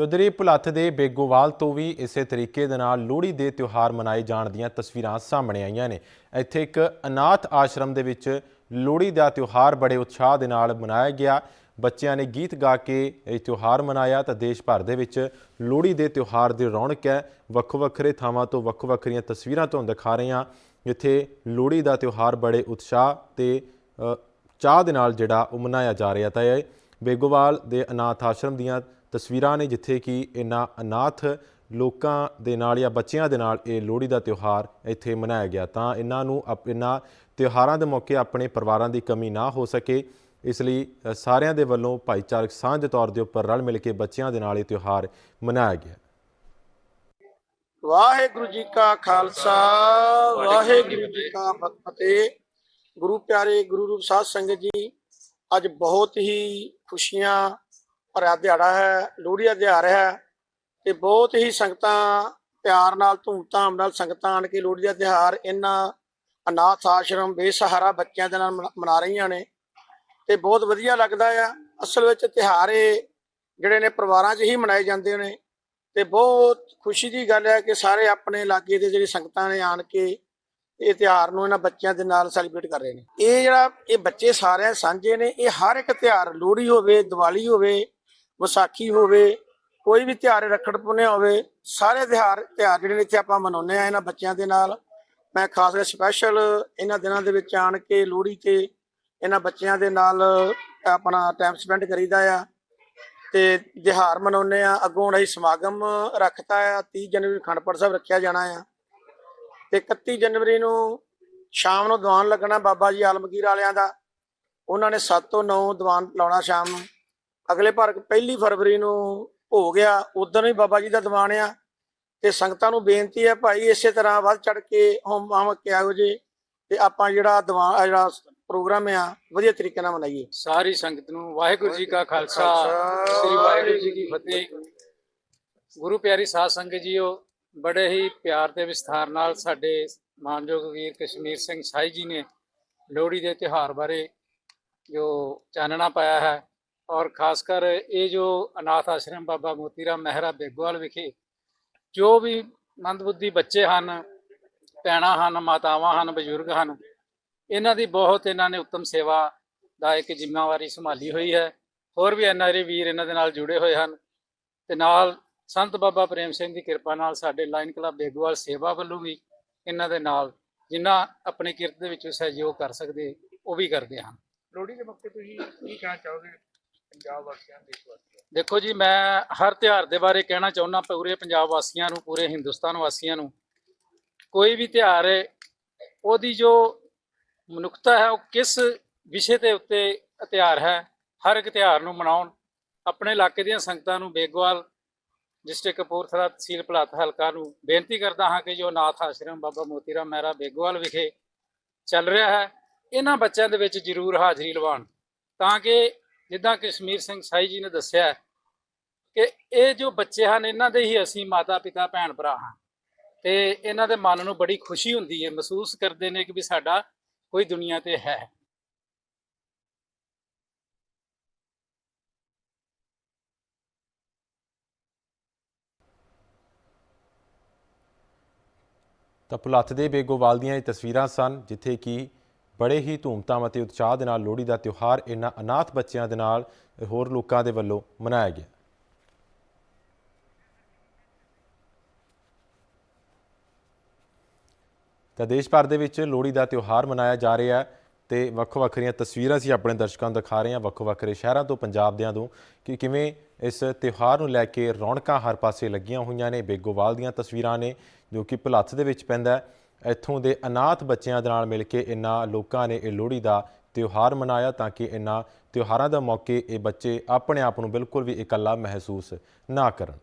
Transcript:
ਤੇ ਉਧਰ ਹੀ ਭੁਲੱਥ ਦੇ ਬੇਗੋਵਾਲ ਤੋਂ ਵੀ ਇਸੇ ਤਰੀਕੇ ਦੇ ਨਾਲ ਲੋਹੜੀ ਦੇ ਤਿਉਹਾਰ ਮਨਾਏ ਜਾਣ ਦੀਆਂ ਤਸਵੀਰਾਂ ਸਾਹਮਣੇ ਆਈਆਂ ਨੇ। ਇੱਥੇ ਇੱਕ ਅਨਾਥ ਆਸ਼ਰਮ ਦੇ ਵਿੱਚ ਲੋਹੜੀ ਦਾ ਤਿਉਹਾਰ ਬੜੇ ਉਤਸ਼ਾਹ ਦੇ ਨਾਲ ਮਨਾਇਆ ਗਿਆ। ਬੱਚਿਆਂ ਨੇ ਗੀਤ ਗਾ ਕੇ ਇਹ ਤਿਉਹਾਰ ਮਨਾਇਆ ਤਾਂ ਦੇਸ਼ ਭਰ ਦੇ ਵਿੱਚ ਲੋਹੜੀ ਦੇ ਤਿਉਹਾਰ ਦੀ ਰੌਣਕ ਹੈ। ਵੱਖੋ ਵੱਖਰੇ ਥਾਵਾਂ ਤੋਂ ਵੱਖੋ ਵੱਖਰੀਆਂ ਤਸਵੀਰਾਂ ਤੁਹਾਨੂੰ ਦਿਖਾ ਰਹੇ ਹਾਂ। ਜਿੱਥੇ ਲੋਹੜੀ ਦਾ ਤਿਉਹਾਰ ਬੜੇ ਉਤਸ਼ਾਹ ਤੇ ਚਾਹ ਦੇ ਨਾਲ ਜਿਹੜਾ ਉਹ ਮਨਾਇਆ ਜਾ ਰਿਹਾ ਤਾਂ ਇਹ ਬੇਗੋਵਾਲ ਦੇ ਅਨਾਥ ਆਸ਼ਰਮ ਦੀਆਂ ਤਸਵੀਰਾਂ ਨੇ ਜਿੱਥੇ ਕਿ ਇਹਨਾਂ ਅਨਾਥ ਲੋਕਾਂ ਦੇ ਨਾਲ ਜਾਂ ਬੱਚਿਆਂ ਦੇ ਨਾਲ ਇਹ ਲੋਹੜੀ ਦਾ ਤਿਉਹਾਰ ਇੱਥੇ ਮਨਾਇਆ ਗਿਆ। ਤਾਂ ਇਹਨਾਂ ਨੂੰ ਅਪ- ਇਹਨਾਂ ਤਿਉਹਾਰਾਂ ਦੇ ਮੌਕੇ ਆਪਣੇ ਪਰਿਵਾਰਾਂ ਦੀ ਕਮੀ ਨਾ ਹੋ ਸਕੇ। ਇਸ ਲਈ ਸਾਰਿਆਂ ਦੇ ਵੱਲੋਂ ਭਾਈਚਾਰਕ ਸਾਂਝ ਤੌਰ ਦੇ ਉੱਪਰ ਰਲ ਮਿਲ ਕੇ ਬੱਚਿਆਂ ਦੇ ਨਾਲ ਇਹ ਤਿਉਹਾਰ ਮਨਾਇਆ ਗਿਆ। ਵਾਹਿਗੁਰੂ ਜੀ ਕਾ ਖਾਲਸਾ, ਵਾਹਿਗੁਰੂ ਜੀ ਕਾ ਫਤਿਹ। ਗੁਰੂ ਪਿਆਰੇ ਗੁਰੂ ਰੂਪ ਸਾਧ ਸੰਗਤ ਜੀ, ਅੱਜ ਬਹੁਤ ਹੀ ਖੁਸ਼ੀਆਂ ਭਰਿਆ ਦਿਹਾੜਾ ਹੈ ਲੋਹੜੀ ਦਾ ਦਿਹਾੜਾ ਹੈ ਤੇ ਬਹੁਤ ਹੀ ਸੰਗਤਾਂ ਪਿਆਰ ਨਾਲ, ਧੂਮਧਾਮ ਨਾਲ ਸੰਗਤਾਂ ਆਣ ਕੇ ਲੋਹੜੀ ਦਾ ਤਿਉਹਾਰ ਇਹਨਾਂ ਅਨਾਥ ਆਸ਼ਰਮ, ਬੇਸਹਾਰਾ ਬੱਚਿਆਂ ਦੇ ਨਾਲ ਮਨਾ- ਮਨਾ ਰਹੀਆਂ ਨੇ ਤੇ ਬਹੁਤ ਵਧੀਆ ਲੱਗਦਾ ਆ। ਅਸਲ ਵਿੱਚ ਤਿਉਹਾਰ ਇਹ ਜਿਹੜੇ ਨੇ ਪਰਿਵਾਰਾਂ 'ਚ ਹੀ ਮਨਾਏ ਜਾਂਦੇ ਨੇ ਤੇ ਬਹੁਤ ਖੁਸ਼ੀ ਦੀ ਗੱਲ ਹੈ ਕਿ ਸਾਰੇ ਆਪਣੇ ਇਲਾਕੇ ਦੇ ਜਿਹੜੇ ਸੰਗਤਾਂ ਨੇ ਆਣ ਕੇ ਇਹ ਤਿਉਹਾਰ ਨੂੰ ਇਹਨਾਂ ਬੱਚਿਆਂ ਦੇ ਨਾਲ ਸੈਲੀਬ੍ਰੇਟ ਕਰ ਰਹੇ ਨੇ। ਇਹ ਜਿਹੜਾ ਇਹ ਬੱਚੇ ਸਾਰਿਆਂ ਸਾਂਝੇ ਨੇ, ਇਹ ਹਰ ਇੱਕ ਤਿਉਹਾਰ, ਲੋਹੜੀ ਹੋਵੇ, ਦੀਵਾਲੀ ਹੋਵੇ ਵਿਸਾਖੀ ਹੋਵੇ, ਕੋਈ ਵੀ ਤਿਉਹਾਰ ਰੱਖੜ ਪੁੰਨਿਆ ਹੋਵੇ, ਸਾਰੇ ਤਿਉਹਾਰ ਤਿਉਹਾਰ ਜਿਹੜੇ ਨੇ ਇੱਥੇ ਆਪਾਂ ਮਨਾਉਂਦੇ ਆ ਇਹਨਾਂ ਬੱਚਿਆਂ ਦੇ ਨਾਲ। ਮੈਂ ਖਾਸ ਕਰਕੇ ਸਪੈਸ਼ਲ ਇਹਨਾਂ ਦਿਨਾਂ ਦੇ ਵਿੱਚ ਆਣ ਕੇ, ਲੋਹੜੀ ਤੇ ਇਹਨਾਂ ਬੱਚਿਆਂ ਦੇ ਨਾਲ ਆਪਣਾ ਟਾਈਮ ਸਪੈਂਡ ਕਰੀਦਾ ਆ। ਤੇ ਤਿਉਹਾਰ ਮਨਾਉਂਦੇ ਆ ਅੱਗੋਂ ਹੁਣ ਅਸੀਂ ਸਮਾਗਮ ਰੱਖਤਾ ਆ 30 ਜਨਵਰੀ ਨੂੰ ਖੰਡਪੜ ਸਾਹਿਬ ਰੱਖਿਆ ਜਾਣਾ ਆ। ਤੇ 31 ਜਨਵਰੀ ਨੂੰ ਸ਼ਾਮ ਨੂੰ ਦੀਵਾਨ ਲੱਗਣਾ ਬਾਬਾ ਜੀ ਆਲਮਗੀਰ ਵਾਲਿਆਂ ਦਾ। ਉਹਨਾਂ ਨੇ 7 ਤੋਂ 9 ਦੀਵਾਨ ਲਾਉਣਾ ਸ਼ਾਮ ਨੂੰ। ਅਗਲੇ ਪਰ ਪਹਿਲੀ ਫਰਵਰੀ ਨੂੰ ਹੋ ਗਿਆ ਉਦੋਂ ਹੀ ਬਾਬਾ ਜੀ ਦਾ ਦੀਵਾਨ ਆ ਤੇ ਸੰਗਤਾਂ ਨੂੰ ਬੇਨਤੀ ਹੈ ਭਾਈ ਇਸੇ ਤਰ੍ਹਾਂ ਵੱਧ ਚੜ ਕੇ ਹੋਮ ਆਮ ਕਿਹਾ ਜੇ ਤੇ ਆਪਾਂ ਜਿਹੜਾ ਦੀਵਾਨ ਜਿਹੜਾ ਪ੍ਰੋਗਰਾਮ ਆ ਵਧੀਆ ਤਰੀਕੇ ਨਾਲ ਮਨਾਈਏ। ਸਾਰੀ ਸੰਗਤ ਨੂੰ ਵਾਹਿਗੁਰੂ ਜੀ ਕਾ ਖਾਲਸਾ। ਸ੍ਰੀ ਵਾਹਿਗੁਰੂ ਜੀ ਕੀ ਫਤਿਹ। ਗੁਰੂ ਪਿਆਰੀ ਸਾਧ ਸੰਗਤ ਜੀਓ ਬੜੇ ਹੀ ਪਿਆਰ ਤੇ ਵਿਸਥਾਰ ਨਾਲ ਸਾਡੇ ਮਾਨਯੋਗ ਵੀਰ ਕਸ਼ਮੀਰ ਸਿੰਘ ਸਾਈ ਜੀ ਨੇ ਲੋਹੜੀ ਦੇ ਤਿਉਹਾਰ ਬਾਰੇ ਜੋ ਚਾਨਣਾ ਪਾਇਆ ਹੈ ਔਰ ਖਾਸ ਕਰ ਇਹ ਜੋ ਅਨਾਥ ਆਸ਼ਰਮ ਬਾਬਾ ਮੋਤੀ ਰਾਮ ਮਹਿਰਾ ਬੇਗੋਵਾਲ ਵਿਖੇ ਜੋ ਵੀ ਮੰਦਬੁੱਧੀ ਬੱਚੇ ਹਨ, ਭੈਣਾਂ ਹਨ, ਮਾਤਾਵਾਂ ਹਨ, ਬਜ਼ੁਰਗ ਹਨ, ਇਹਨਾਂ ਦੀ ਬਹੁਤ ਇਹਨਾਂ ਨੇ ਉੱਤਮ ਸੇਵਾ ਦਾ ਇੱਕ ਜ਼ਿੰਮੇਵਾਰੀ ਸੰਭਾਲੀ ਹੋਈ ਹੈ। ਹੋਰ ਵੀ ਐਨਆਰਏ ਵੀਰ ਇਹਨਾਂ ਦੇ ਨਾਲ ਜੁੜੇ ਹੋਏ ਹਨ ਤੇ ਨਾਲ ਸੰਤ ਬਾਬਾ ਪ੍ਰੇਮ ਸਿੰਘ ਦੀ ਕਿਰਪਾ ਨਾਲ ਸਾਡੇ ਲਾਈਨ ਕਲੱਬ ਬੇਗੋਵਾਲ ਸੇਵਾ ਵੱਲੋਂ ਵੀ ਇਹਨਾਂ ਦੇ ਨਾਲ ਜਿੰਨਾ ਆਪਣੀ ਕਿਰਤ ਦੇ ਵਿੱਚ ਸਹਿਯੋਗ ਕਰ ਸਕਦੇ, ਉਹ ਵੀ ਕਰਦੇ ਹਨ। ਲੋਹੜੀ ਦੇ ਮੌਕੇ ਤੁਸੀਂ ਕੀ ਕਹਿਣਾ ਚਾਹੋਗੇ? ਪੰਜਾਬ ਵਾਸੀਆਂ ਦੇਸ਼ ਵਾਸੀਆਂ ਦੇਖੋ ਜੀ, ਮੈਂ ਹਰ ਤਿਉਹਾਰ ਦੇ ਬਾਰੇ ਕਹਿਣਾ ਚਾਹੁੰਦਾ ਪੂਰੇ ਪੰਜਾਬ ਵਾਸੀਆਂ ਨੂੰ, ਪੂਰੇ ਹਿੰਦੁਸਤਾਨ ਵਾਸੀਆਂ ਨੂੰ। ਕੋਈ ਵੀ ਤਿਉਹਾਰ ਹੈ ਉਹਦੀ ਜੋ ਮਨੁੱਖਤਾ ਹੈ, ਉਹ ਕਿਸ ਵਿਸ਼ੇ ਦੇ ਉੱਤੇ ਤਿਉਹਾਰ ਹੈ, ਹਰ ਇੱਕ ਤਿਉਹਾਰ ਨੂੰ ਮਨਾਉਣ, ਆਪਣੇ ਇਲਾਕੇ ਦੀਆਂ ਸੰਗਤਾਂ ਨੂੰ ਬੇਗਵਾਲ, ਡਿਸਟ੍ਰਿਕਟ ਕਪੂਰਥਲਾ ਤਹਿਸੀਲ ਭਲਾਤ ਹਲਕਾ ਨੂੰ ਬੇਨਤੀ ਕਰਦਾ ਹਾਂ ਕਿ ਜੋ ਅਨਾਥ ਆਸ਼ਰਮ ਬਾਬਾ ਮੋਤੀ ਰਾਮ ਮਹਿਰਾ ਬੇਗਵਾਲ ਵਿਖੇ ਚੱਲ ਰਿਹਾ ਹੈ, ਇਹਨਾਂ ਬੱਚਿਆਂ ਦੇ ਵਿੱਚ ਜ਼ਰੂਰ ਹਾਜ਼ਰੀ ਲਵਾਉਣ, ਤਾਂ ਕਿ ਜਿੱਦਾਂ ਕਸ਼ਮੀਰ ਸਿੰਘ ਸਾਈ ਜੀ ਨੇ ਦੱਸਿਆ ਕਿ ਇਹ ਜੋ ਬੱਚੇ ਹਨ, ਇਹਨਾਂ ਦੇ ਹੀ ਅਸੀਂ ਮਾਤਾ ਪਿਤਾ ਭੈਣ ਭਰਾ ਹਾਂ। ਤੇ ਇਹਨਾਂ ਦੇ ਮਨ ਨੂੰ ਬੜੀ ਖੁਸ਼ੀ ਹੁੰਦੀ ਹੈ, ਮਹਿਸੂਸ ਕਰਦੇ ਨੇ ਕਿ ਵੀ ਸਾਡਾ ਕੋਈ ਦੁਨੀਆ ਤੇ ਹੈ। ਤਾਂ ਭੁਲੱਥ ਦੇ ਬੇਗੋਵਾਲ ਦੀਆਂ ਇਹ ਤਸਵੀਰਾਂ ਸਨ, ਜਿੱਥੇ ਕਿ ਬੜੇ ਹੀ ਧੂਮਧਾਮ ਅਤੇ ਉਤਸ਼ਾਹ ਦੇ ਨਾਲ ਲੋਹੜੀ ਦਾ ਤਿਉਹਾਰ ਇਹਨਾਂ ਅਨਾਥ ਬੱਚਿਆਂ ਦੇ ਨਾਲ ਹੋਰ ਲੋਕਾਂ ਦੇ ਵੱਲੋਂ ਮਨਾਇਆ ਗਿਆ। ਤਾਂ ਦੇਸ਼ ਭਰ ਦੇ ਵਿੱਚ ਲੋਹੜੀ ਦਾ ਤਿਉਹਾਰ ਮਨਾਇਆ ਜਾ ਰਿਹਾ ਹੈ ਤੇ ਵੱਖੋ ਵੱਖਰੀਆਂ ਤਸਵੀਰਾਂ ਅਸੀਂ ਆਪਣੇ ਦਰਸ਼ਕਾਂ ਨੂੰ ਦਿਖਾ ਰਹੇ ਹਾਂ ਵੱਖੋ ਵੱਖਰੇ ਸ਼ਹਿਰਾਂ ਤੋਂ ਪੰਜਾਬ ਦਿਆਂ ਤੋਂ ਕਿ ਕਿਵੇਂ ਇਸ ਤਿਉਹਾਰ ਨੂੰ ਲੈ ਕੇ ਰੌਣਕਾਂ ਹਰ ਪਾਸੇ ਲੱਗੀਆਂ ਹੋਈਆਂ ਨੇ, ਬੇਗੋਵਾਲ ਦੀਆਂ ਤਸਵੀਰਾਂ ਨੇ ਜੋ ਕਿ ਭੁਲੱਥ ਦੇ ਵਿੱਚ ਪੈਂਦਾ ਹੈ। ਇੱਥੋਂ ਦੇ ਅਨਾਥ ਬੱਚਿਆਂ ਦੇ ਨਾਲ ਮਿਲ ਕੇ ਇਹਨਾਂ ਲੋਕਾਂ ਨੇ ਇਹ ਲੋਹੜੀ ਦਾ ਤਿਉਹਾਰ ਮਨਾਇਆ ਤਾਂ ਕਿ ਇਹਨਾਂ ਤਿਉਹਾਰਾਂ ਦਾ ਮੌਕੇ ਇਹ ਬੱਚੇ ਆਪਣੇ ਆਪ ਨੂੰ ਬਿਲਕੁਲ ਵੀ ਇਕੱਲਾ ਮਹਿਸੂਸ ਨਾ ਕਰਨ।